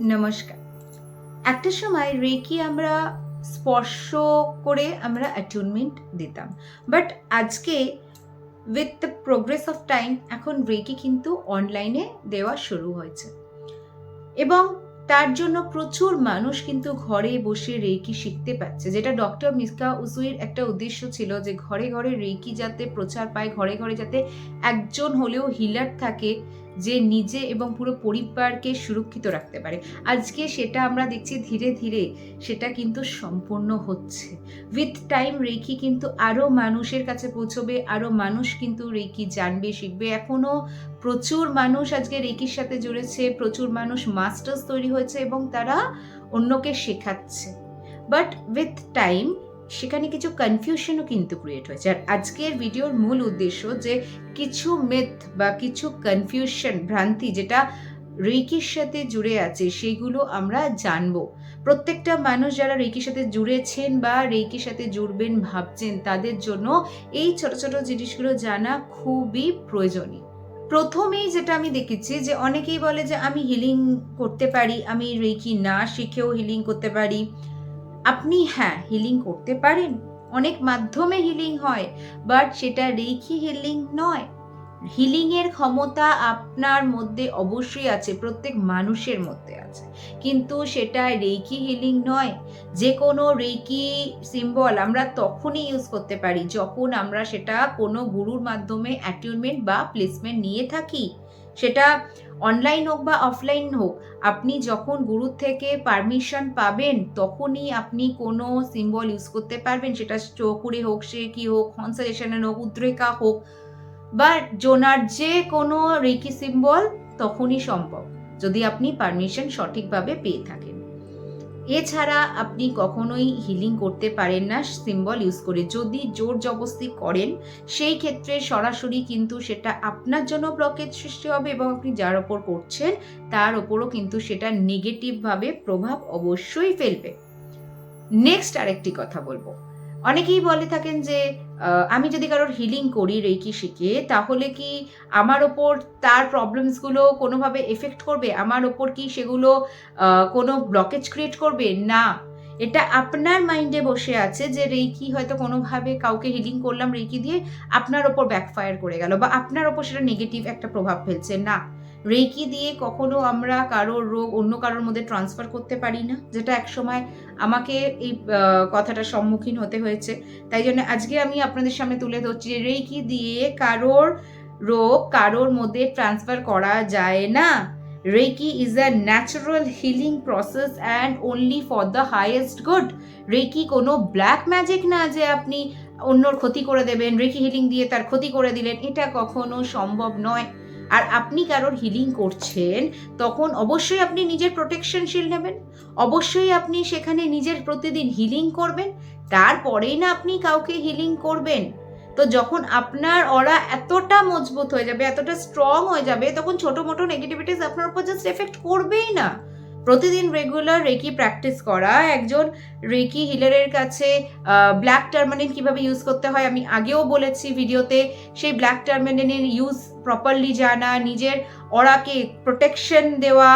নমস্কার। একটা সময় রেকি আমরা স্পর্শ করে আমরা অ্যাটুনমেন্ট দিতাম। বাট আজকে with the progress of time এখন রেকি কিন্তু অনলাইনে দেওয়া শুরু হয়েছে। এবং তার জন্য প্রচুর মানুষ কিন্তু ঘরে বসে রেকি শিখতে পাচ্ছে যেটা ডক্টর মিসকা উসুইর একটা উদ্দেশ্য ছিল যে ঘরে ঘরে রেকি যাতে প্রচার পায়, ঘরে ঘরে যাতে একজন হলেও হিলার থাকে যে নিজে এবং পুরো পরিবারকে সুরক্ষিত রাখতে পারে। আজকে সেটা আমরা দেখছি ধীরে ধীরে সেটা কিন্তু সম্পূর্ণ হচ্ছে। উইথ টাইম রেখি কিন্তু আরও মানুষের কাছে পৌঁছবে আরও মানুষ কিন্তু রেখি জানবে, শিখবে। এখনও প্রচুর মানুষ আজকে রেকির সাথে জুড়েছে, প্রচুর মানুষ মাস্টার্স তৈরি হয়েছে এবং তারা অন্যকে শেখাচ্ছে। বাট উইথ টাইম সেখানে কিছু কনফিউশনও কিন্তু ক্রিয়েট হয়েছে। আর আজকের ভিডিওর মূল উদ্দেশ্য যে কিছু মেথ বা কিছু কনফিউশন ভ্রান্তি যেটা রেকির সাথে জুড়ে আছে, সেগুলো আমরা জানব। প্রত্যেকটা মানুষ যারা রেকির সাথে জুড়েছেন বা রেকির সাথে জুড়বেন, ভাবছেন, তাদের জন্য এই ছোট ছোট জিনিসগুলো জানা খুবই প্রয়োজনীয়। প্রথমেই যেটা আমি দেখেছি যে অনেকেই বলে যে আমি হিলিং করতে পারি, আমি রেকি না শিখেও হিলিং করতে পারি। আপনি হ্যাঁ হিলিং করতে পারেন। অনেক মাধ্যমে হিলিং হয় বাট সেটা রেখি হিলিং নয়। হিলিংয়ের ক্ষমতা আপনার মধ্যে অবশ্যই আছে, প্রত্যেক মানুষের মধ্যে আছে। কিন্তু সেটা রেকি হিলিং নয়। যে কোনো রেকি সিম্বল আমরা তখনই ইউজ করতে পারি, যখন আমরা সেটা কোনো গুরুর মাধ্যমে অ্যাটিউনমেন্ট বা প্লেসমেন্ট নিয়ে থাকি। সেটা অনলাইন হোক বা অফলাইন হোক, আপনি যখন গুরুর থেকে পারমিশন পাবেন, তখনই আপনি কোনো সিম্বল ইউজ করতে পারবেন। সেটা চকুরে হোক, সে কি হোক কনসালেশনের হোক, উদ্রেকা হোক বা জোনার যে কোনো রেকি সিম্বল তখনই সম্ভব। যদি আপনি পারমিশন সঠিকভাবে পেয়ে থাকেন। এছাড়া আপনি কখনোই হিলিং করতে পারেন না সিম্বল ইউজ করে। যদি জোর জবস্তি করেন, সেই ক্ষেত্রে সরাসরি কিন্তু সেটা আপনার জন্য ব্লকেজ সৃষ্টি হবে এবং আপনি যার ওপর করছেন, তার ওপরও কিন্তু সেটা নেগেটিভভাবে প্রভাব অবশ্যই ফেলবে। নেক্সট আরেকটি কথা বলব। অনেকেই বলে থাকেন যে আমি যদি কারোর হিলিং করি রেকি শিখে, তাহলে কি আমার ওপর তার প্রবলেমসগুলো কোনোভাবে এফেক্ট করবে? আমার ওপর কি সেগুলো কোনো ব্লকেজ ক্রিয়েট করবে? না। এটা আপনার মাইন্ডে বসে আছে যে রেকি হয়তো কোনোভাবে কাউকে হিলিং করলাম রেকি দিয়ে আপনার ওপর ব্যাকফায়ার করে গেল বা আপনার ওপর সেটা নেগেটিভ একটা প্রভাব ফেলছে। না। রেকি দিয়ে কখনো আমরা কারোর রোগ অন্য কারোর মধ্যে ট্রান্সফার করতে পারি না, যেটা একসময় আমাকে এই কথাটার সম্মুখীন হতে হয়েছে। তাই জন্য আজকে আমি আপনাদের সামনে তুলে ধরছি যে রেকি দিয়ে কারোর রোগ কারোর মধ্যে ট্রান্সফার করা যায় না। Reiki is a natural healing process and only for the highest good reiki কোনো ব্ল্যাক ম্যাজিক না যে আপনি অন্যর ক্ষতি করে দেবেন, রেকি হিলিং দিয়ে তার ক্ষতি করে দিলেন, এটা কখনো সম্ভব নয়। আর আপনি কারোর হিলিং করছেন, তখন অবশ্যই আপনি নিজের প্রোটেকশন শিল নেবেন। অবশ্যই আপনি সেখানে নিজের প্রতিদিন হিলিং করবেন, তারপরেই না আপনি কাউকে হিলিং করবেন। তো যখন আপনার অরা এতটা মজবুত হয়ে যাবে, এতটা স্ট্রং হয়ে যাবে, তখন ছোট মোটো নেগেটিভিটিস আপনার উপর জাস্ট এফেক্ট করবেই না। প্রতিদিন রেগুলার রেকি প্র্যাকটিস করা, একজন রেকি হিলারের কাছে ব্ল্যাক টার্মানিন কীভাবে ইউজ করতে হয় আমি আগেও বলেছি ভিডিওতে সেই ব্ল্যাক টার্মানিনের ইউজ প্রপারলি জানা নিজের অরাকে প্রোটেকশন দেওয়া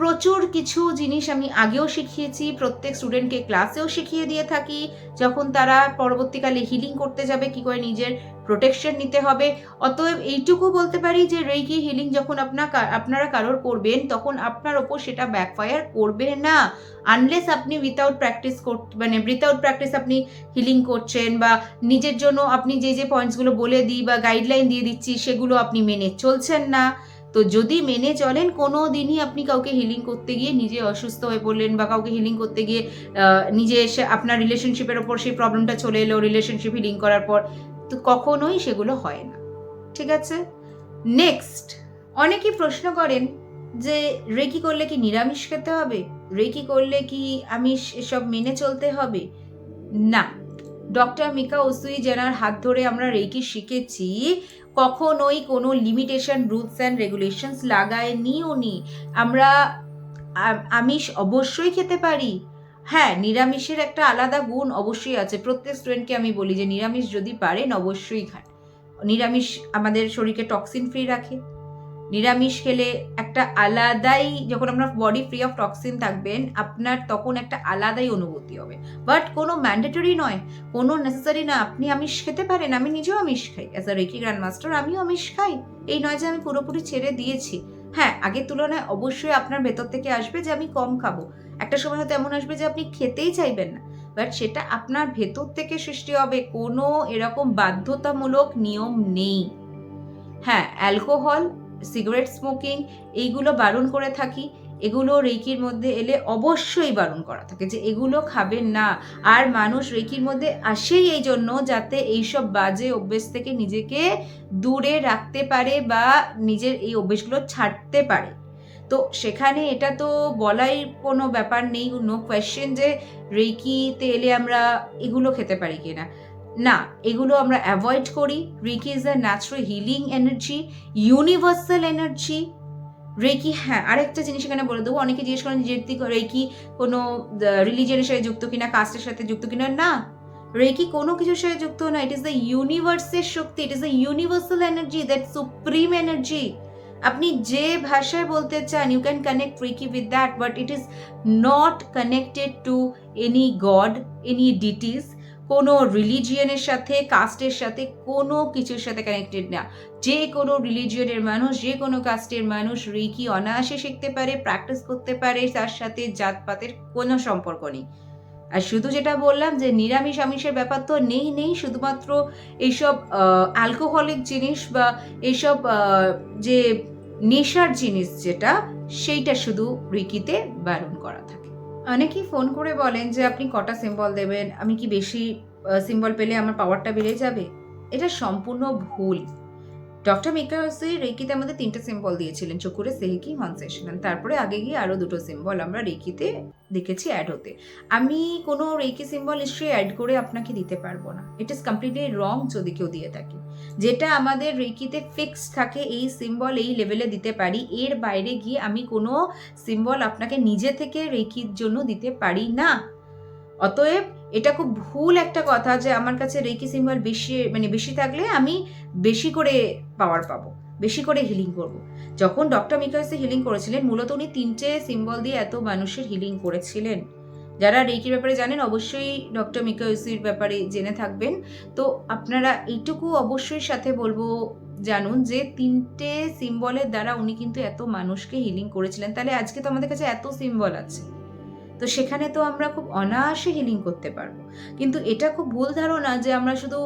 প্রচুর কিছু জিনিস আমি আগেও শিখিয়েছি, প্রত্যেক স্টুডেন্টকে ক্লাসেও শিখিয়ে দিয়ে থাকি, যখন তারা পরবর্তীকালে হিলিং করতে যাবে, কি করে নিজের প্রোটেকশন নিতে হবে। অতএব এইটুকু বলতে পারি যে রেকি হিলিং যখন আপনার আপনারা কারোর করবেন, তখন আপনার ওপর সেটা ব্যাকফায়ার করবে না। আনলেস আপনি উইথাউট প্র্যাকটিস কর মানে উইথাউট প্র্যাকটিস আপনি হিলিং করছেন বা নিজের জন্য আপনি যে যে পয়েন্টসগুলো বলে দিই বা গাইডলাইন দিয়ে দিচ্ছি, সেগুলো আপনি মেনে চলছেন না। তো যদি মেনে চলেন কোনো দিনই আপনি কাউকে হিলিং করতে গিয়ে নিজে অসুস্থ হয়ে পড়লেন বা কাউকে হিলিং করতে গিয়ে নিজে এসে আপনার রিলেশনশিপের ওপর সেই প্রবলেমটা চলে এলো রিলেশনশিপ হিলিং করার পর, তো কখনোই সেগুলো হয় না। ঠিক আছে? নেক্সট অনেকেই প্রশ্ন করেন যে, রেকি করলে কি নিরামিষ খেতে হবে? রেকি করলে কি আমিষ এসব মেনে চলতে হবে? না। ডক্টর মিকা ওসুই যেনার হাত ধরে আমরা রেকি শিখেছি, কখনোই কোনো লিমিটেশন রুলস অ্যান্ড রেগুলেশনস লাগায়নি উনি। আমরা আমিষ অবশ্যই খেতে পারি। হ্যাঁ নিরামিষের একটা আলাদা গুণ অবশ্যই আছে। প্রত্যেক স্টুডেন্টকে আমি বলি যে, নিরামিষ যদি পারেন অবশ্যই খান। নিরামিষ আমাদের শরীরকে টক্সিন ফ্রি রাখে। নিরামিষ খেলে একটা আলাদাই, যখন আপনার বডি ফ্রি অফ টক্সিন থাকবেন, আপনার তখন একটা আলাদাই অনুভূতি হবে। বাট কোনো ম্যান্ডেটরি নয়, কোনো নেসেসারি না, আপনি আমিষ খেতে পারেন, আমি নিজেও আমিষ খাই। As a reiki grand master আমিও আমিষ খাই। এই নয় যে আমি পুরোপুরি ছেড়ে দিয়েছি। হ্যাঁ আগের তুলনায় অবশ্যই আপনার ভেতর থেকে আসবে যে আমি কম খাব। একটা সময় হয়তো এমন আসবে যে আপনি খেতেই চাইবেন না। বাট সেটা আপনার ভেতর থেকে সৃষ্টি হবে। কোনো এরকম বাধ্যতামূলক নিয়ম নেই। হ্যাঁ অ্যালকোহল সিগারেট স্মোকিং, এইগুলো বারণ করে থাকি, এগুলো রেকির মধ্যে এলে অবশ্যই বারণ করা থাকে যে এগুলো খাবেন না। আর মানুষ রেকির মধ্যে আসেই এই জন্য যাতে এইসব বাজে অভ্যেস থেকে নিজেকে দূরে রাখতে পারে বা নিজের এই অভ্যেসগুলো ছাড়তে পারে। তো সেখানে এটা তো বলাই কোনো ব্যাপার নেই নো কোয়েশ্চেন যে রেকিতে এলে আমরা এগুলো খেতে পারি কিনা। না, এগুলো আমরা অ্যাভয়েড করি। Reiki is a natural healing energy universal energy reiki হ্যাঁ আরেকটা জিনিস এখানে বলে দেবো। অনেকে জিজ্ঞেস করেন যে রেকি কোনো রিলিজিয়নের সাথে যুক্ত কিনা কাস্টের সাথে যুক্ত কিনা? না রেকি কোনো কিছুর সাথে যুক্ত না। ইট ইস দ্য ইউনিভার্সের শক্তি it is the universal energy that supreme energy আপনি যে ভাষায় বলতে চান you can connect reiki with that but it is not connected to any god any deities কোনো রিলিজিয়নের সাথে, কাস্টের সাথে, কোনো কিছুর সাথে কানেক্টেড না। যে কোনো রিলিজিয়নের মানুষ, যে কোনো কাস্টের মানুষ রেকি অনায়াসে শিখতে পারে প্র্যাকটিস করতে পারে, তার সাথে জাতপাতের কোনো সম্পর্ক নেই। আর শুধু যেটা বললাম যে নিরামিষ আমিষের ব্যাপার তো নেই নেই। শুধুমাত্র এইসব অ্যালকোহলিক জিনিস বা এইসব যে নেশার জিনিস যেটা, সেইটা শুধু রিকিতে বারণ করা থাকে। অনেকেই ফোন করে বলেন যে, আপনি কটা সিম্বল দেবেন? আমি কি বেশি সিম্বল পেলে আমার পাওয়ারটা বেড়ে যাবে? এটা সম্পূর্ণ ভুল। ডক্টর মিকাসি রেকিতে আমাদের তিনটে সিম্বল দিয়েছিলেন, চকুরে সেহিকি মনসেশনাল তারপরে আগে গিয়ে আরও দুটো সিম্বল আমরা রেকিতে দেখেছি অ্যাড হতে। আমি কোনো রেকি সিম্বল নিশ্চয়ই অ্যাড করে আপনাকে দিতে পারব না। ইট ইজ কমপ্লিটলি রং যদি কেউ দিয়ে থাকে। যেটা আমাদের রেকিতে ফিক্স থাকে, এই সিম্বল এই লেভেলে দিতে পারি, এর বাইরে গিয়ে আমি কোনো সিম্বল আপনাকে নিজে থেকে রেকির জন্য দিতে পারি না। অতএব এটা খুব ভুল একটা কথা যে আমার কাছে রেকি সিম্বল বেশি মানে বেশি থাকলে আমি বেশি করে পাওয়ার পাবো। বেশি করে হিলিং করব। যখন ডক্টর মিকাসে হিলিং করেছিলেন, মূলত উনি তিনটে সিম্বল দিয়ে এত মানুষের হিলিং করেছিলেন। যারা রেকির ব্যাপারে জানেন, অবশ্যই ডক্টর মিকাইসির ব্যাপারে জেনে থাকবেন। তো আপনারা এইটুকু অবশ্যই সাথে বলব, জানুন যে তিনটে সিম্বলের দ্বারা উনি কিন্তু এত মানুষকে হিলিং করেছিলেন। তাহলে আজকে তো আমাদের কাছে এত সিম্বল আছে। তো সেখানে তো আমরা খুব অনায়াসে হিলিং করতে পারব। কিন্তু এটা খুব ভুল ধারণা যে আমরা শুধু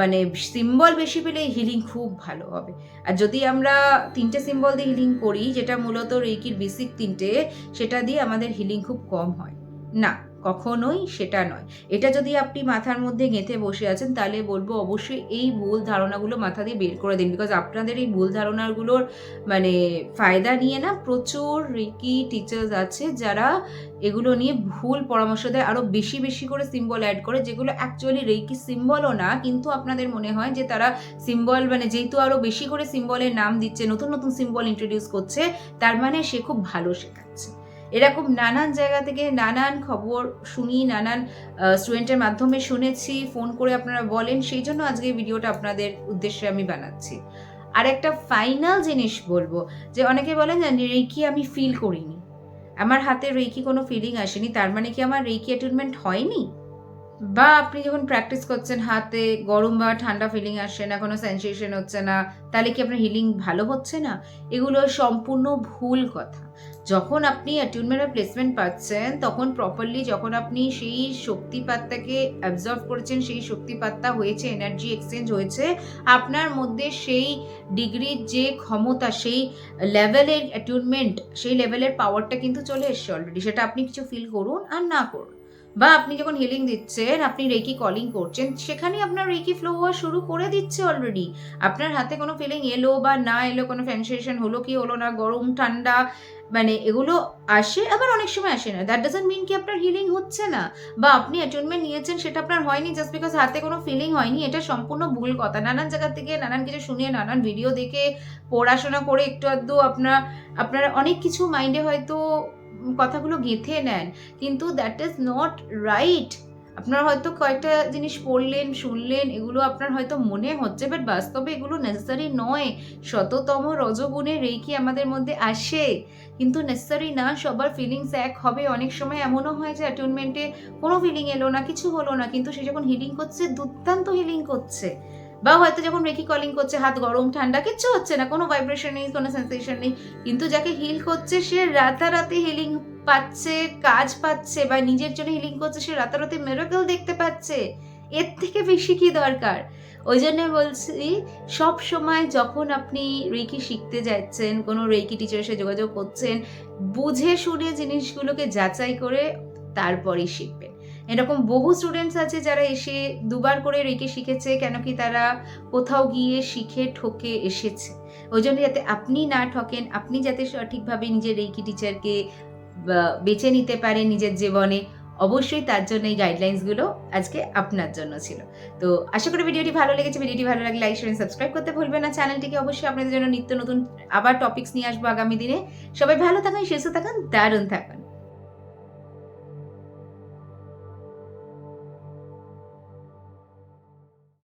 মানে সিম্বল বেশি পেলে হিলিং খুব ভালো হবে। আর যদি আমরা তিনটে সিম্বল দিয়ে হিলিং করি, যেটা মূলত রেকির বেসিক তিনটে, সেটা দিয়ে আমাদের হিলিং খুব কম হয়। না, কখনোই সেটা নয়। এটা যদি আপনি মাথার মধ্যে গেঁথে বসে আছেন, তাহলে বলব অবশ্যই এই ভুল ধারণাগুলো মাথা দিয়ে বের করে দিন। বিকজ আপনাদের এই ভুল ধারণাগুলোর মানে ফায়দা নিয়ে না প্রচুর রিকি টিচার্স আছে, যারা এগুলো নিয়ে ভুল পরামর্শ দেয়। আরও বেশি বেশি করে সিম্বল অ্যাড করে, যেগুলো অ্যাকচুয়ালি রেকি সিম্বলও না, কিন্তু আপনাদের মনে হয় যে তারা সিম্বল মানে যেহেতু আরও বেশি করে সিম্বলের নাম দিচ্ছে, নতুন নতুন সিম্বল ইন্ট্রোডিউস করছে, তার মানে সে খুব ভালো শেখাচ্ছে এরকম নানান জায়গা থেকে নানান খবর শুনি, নানান স্টুডেন্টের মাধ্যমে শুনেছি ফোন করে আপনারা বলেন, সেই জন্য আজকে ভিডিওটা আপনাদের উদ্দেশ্যে আমি বানাচ্ছি। আর একটা ফাইনাল জিনিস বলব, যে অনেকে বলেন যে রেকি আমি ফিল করিনি। আমার হাতে রেকি কোনো ফিলিং আসেনি, তার মানে কি আমার রেকি অ্যাটেনমেন্ট হয়নি? বা আপনি যখন প্র্যাকটিস করছেন হাতে, গরম বা ঠান্ডা ফিলিং আসছে না, কোনো সেন্সেশন হচ্ছে না, তাহলে কি আপনার হিলিং ভালো হচ্ছে না? এগুলো সম্পূর্ণ ভুল কথা। যখন আপনি অ্যাটিউনমেন্টের প্লেসমেন্ট পাচ্ছেন, তখন প্রপারলি যখন আপনি সেই শক্তিপাতটাকে অ্যাবজর্ভ করেছেন, সেই শক্তিপাতটা হয়েছে এনার্জি এক্সচেঞ্জ হয়েছে, আপনার মধ্যে সেই ডিগ্রির যে ক্ষমতা, সেই লেভেলের অ্যাটিউনমেন্ট সেই লেভেলের পাওয়ারটা কিন্তু চলে এসছে অলরেডি সেটা আপনি কিছু ফিল করুন আর না করুন। বা আপনি যখন হিলিং দিচ্ছেন, আপনি রেকি কলিং করছেন, সেখানে আপনার রেকি ফ্লো হওয়া শুরু করে দিচ্ছে অলরেডি আপনার হাতে কোনো ফিলিং এলো বা না এলো, কোনো সেন্সেশন হলো কি হলো না, গরম, ঠান্ডা মানে এগুলো আসে, আবার অনেক সময় আসে না। দ্যাট ডাজন্ট মিন কি আপনার হিলিং হচ্ছে না, বা আপনি অ্যাটেনমেন্ট নিয়েছেন, সেটা আপনার হয়নি জাস্ট বিকজ হাতে কোনো ফিলিং হয়নি, এটা সম্পূর্ণ ভুল কথা। নানান জায়গা থেকে নানান কিছু শুনিয়ে নানান ভিডিও দেখে, পড়াশোনা করে একটু আধটু আপনার আপনার অনেক কিছু মাইন্ডে হয়তো কথাগুলো গেঁথে নেন, কিন্তু দ্যাট ইজ নট রাইট আপনার হয়তো কয়েকটা জিনিস পড়লেন, শুনলেন, এগুলো আপনার হয়তো মনে হচ্ছে বাট বাস্তবে এগুলো নেসেসারি নয়। শততম রজগুণে রেকি আমাদের মধ্যে আসে। কিন্তু নেসেসারি না, সবার ফিলিংস এক হবে। অনেক সময় এমনও হয় যে অ্যাটুনমেন্টে কোনো ফিলিং এলো না, কিছু হলো না, কিন্তু সে যখন হিলিং করছে, দুর্দান্ত হিলিং করছে। বা হয়তো যখন রেকি কলিং করছে, হাত গরম, ঠান্ডা, কিচ্ছু হচ্ছে না, কোনো ভাইব্রেশন নেই, কোনো সেন্সেশন নেই, কিন্তু যাকে হিল করছে, সে রাতারাতি হিলিং পাচ্ছে, কাজ পাচ্ছে, বা নিজের জন্য হিলিং করছে, সে রাতারাতি মেরাকেল দেখতে পাচ্ছে। এর থেকে বেশি কি দরকার? ওই জন্য বলছি, সব সময় যখন আপনি রেকি শিখতে যাচ্ছেন, কোনো রেকি টিচারের সাথে যোগাযোগ করছেন, বুঝে শুনে জিনিসগুলোকে যাচাই করে তারপরেই শিখবেন। এরকম বহু স্টুডেন্টস আছে যারা এসে দুবার করে রেকে শিখেছে, কেন কি তারা কোথাও গিয়ে শিখে ঠকে এসেছে। ওই জন্য যাতে আপনি না ঠকেন, আপনি যাতে সঠিকভাবে নিজের রেকি টিচারকে বেছে নিতে পারেন নিজের জীবনে অবশ্যই তার জন্য এই গাইডলাইন্সগুলো আজকে আপনার জন্য ছিল। তো আশা করি ভিডিওটি ভালো লেগেছে। ভিডিওটি ভালো লাগলে লাইক শেয়ার সাবস্ক্রাইব করতে ভুলবেন না। চ্যানেলটিকে অবশ্যই আপনাদের জন্য নিত্য নতুন আবার টপিকস নিয়ে আসব আগামী দিনে। সবাই ভালো থাকুন, সুস্থ থাকুন, দারুণ থাকুন।